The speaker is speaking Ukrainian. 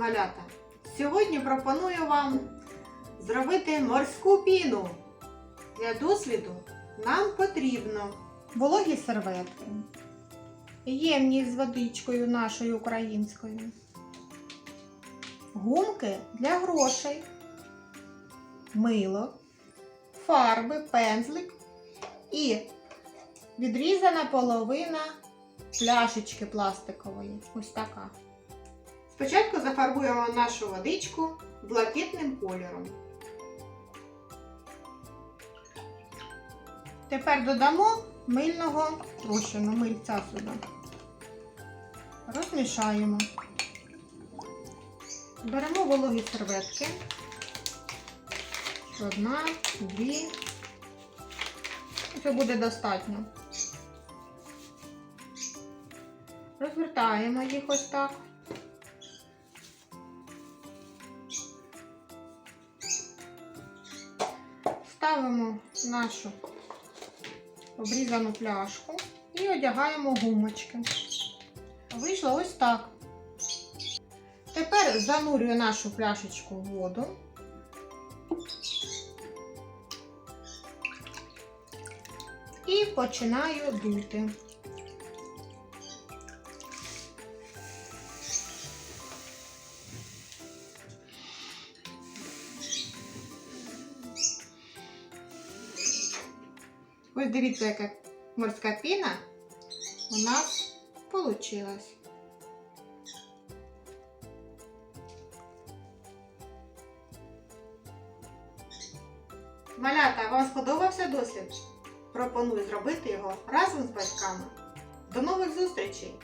Малята! Сьогодні пропоную вам зробити морську піну. Для досліду нам потрібно вологі серветки, ємність з водичкою нашою українською, гумки для грошей, мило, фарби, пензлик і відрізана половина пляшечки пластикової. Ось така. Спочатку зафарбуємо нашу водичку блакитним кольором. Тепер додамо мильного розчину, мильця сюди. Розмішаємо. Беремо вологі серветки. Одна, дві. Це буде достатньо. Розвертаємо їх ось так. Ставимо нашу обрізану пляшку і одягаємо гумочки. Вийшло ось так. Тепер занурюю нашу пляшечку в воду. І починаю дути. Ось дивіться, яка морська піна у нас вийшла. Малята, вам сподобався дослід? Пропоную зробити його разом з батьками. До нових зустрічей!